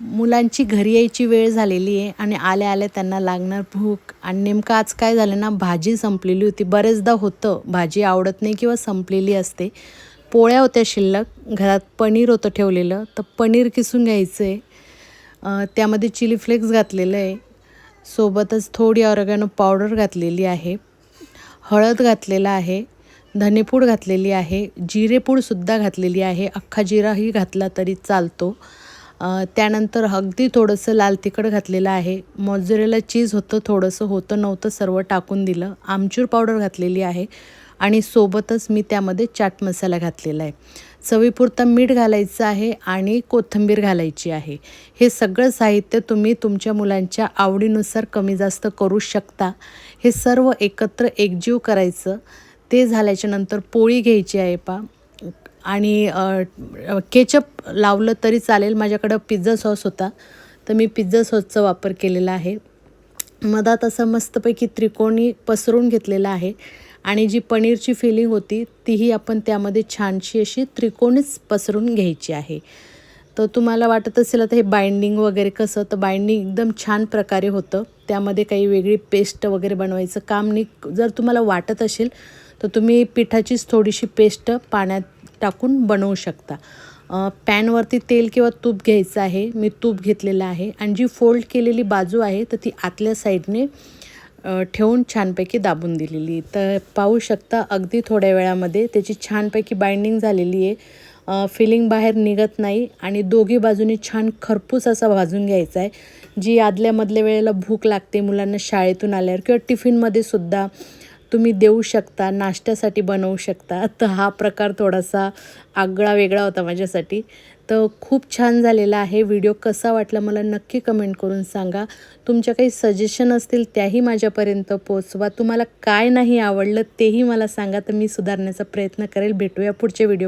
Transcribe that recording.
मुलांची घरी यायची वेळ झालेली आहे आणि आल्या आल्या त्यांना लागणार भूक. आणि नेमकं आज काय झालं ना भाजी संपलेली होती. बरेचदा होतं भाजी आवडत नाही किंवा संपलेली असते. पोळ्या होत्या शिल्लक. घरात पनीर होतं ठेवलेलं. तर पनीर किसून घ्यायचं आहे त्यामध्ये चिली फ्लेक्स घातलेलं आहे. सोबतच थोडी ऑरगॅनो पावडर घातलेली आहे. हळद घातलेला आहे. धनेपूड घातलेली आहे. जिरेपूडसुद्धा घातलेली आहे. अख्खा जिराही घातला तरी चालतो. त्यानंतर अगदी थोडंसं लाल तिखट घातलेलं आहे. मोजरेला चीज होतं थोडंसं होतं नव्हतं सर्व टाकून दिलं. आमचूर पावडर घातलेली आहे आणि सोबतच मी त्यामध्ये चाट मसाला घातलेला आहे. चवीपुरता मीठ घालायचं आहे आणि कोथिंबीर घालायची आहे. हे सगळं साहित्य तुम्ही तुमच्या मुलांच्या आवडीनुसार कमी जास्त करू शकता. हे सर्व एकत्र एकजीव करायचं. ते झाल्याच्यानंतर पोळी घ्यायची आहे पा. आणि केचप लावलं तरी चालेल. माझ्याकडं पिझ्झा सॉस होता. तर मी पिझ्झा सॉसचा वापर केलेला आहे. मधात असं मस्तपैकी त्रिकोणी पसरून घेतलेला आहे. आणि जी पनीरची फिलिंग होती तीही आपण त्यामध्ये छानशी अशी त्रिकोणीच पसरून घ्यायची आहे. तर तुम्हाला वाटत असेल आता हे बाइंडिंग वगैरे कसं? तर बाइंडिंग एकदम छान प्रकारे होतं. त्यामध्ये काही वेगळी पेस्ट वगैरे बनवायचं काम नाही. जर तुम्हाला वाटत असेल तर तुम्ही पिठाचीच थोडीशी पेस्ट पाण्यात टाकून बनवू शकता. पॅनवरती तेल किंवा तूप घ्यायचं आहे. मी तूप घेतलेलं आहे. आणि जी फोल्ड केलेली बाजू आहे तर ती आतल्या साईडने ठेवून छानपैकी दाबून दिलेली. तर पाहू शकता अगदी थोड्या वेळामध्ये त्याची छानपैकी बाइंडिंग झालेली आहे. फिलिंग बाहेर निघत नाही आणि दोघी बाजूनी छान खरपूस असा भाजून घ्यायचा आहे जी आदल्या मधल्या वेळेला भूक लागते मुलांना शाळेतून आल्यावर किंवा टिफिनमध्ये सुद्धा. तुम्ही देऊ शकता नाश्त्यासाठी बनवू शकता. तर हा प्रकार थोडासा आगळा वेगळा होता माझ्यासाठी. तर खूप छान झालेला आहे. व्हिडिओ कसा वाटला मला नक्की कमेंट करून सांगा. तुमच्या काही सजेशन असतील त्याही माझ्यापर्यंत पोचवा तुम्हाला काय नाही आवडलं तेही मला सांगा. तर मी सुधारण्याचा प्रयत्न करेल. भेटूया पुढच्या व्हिडिओ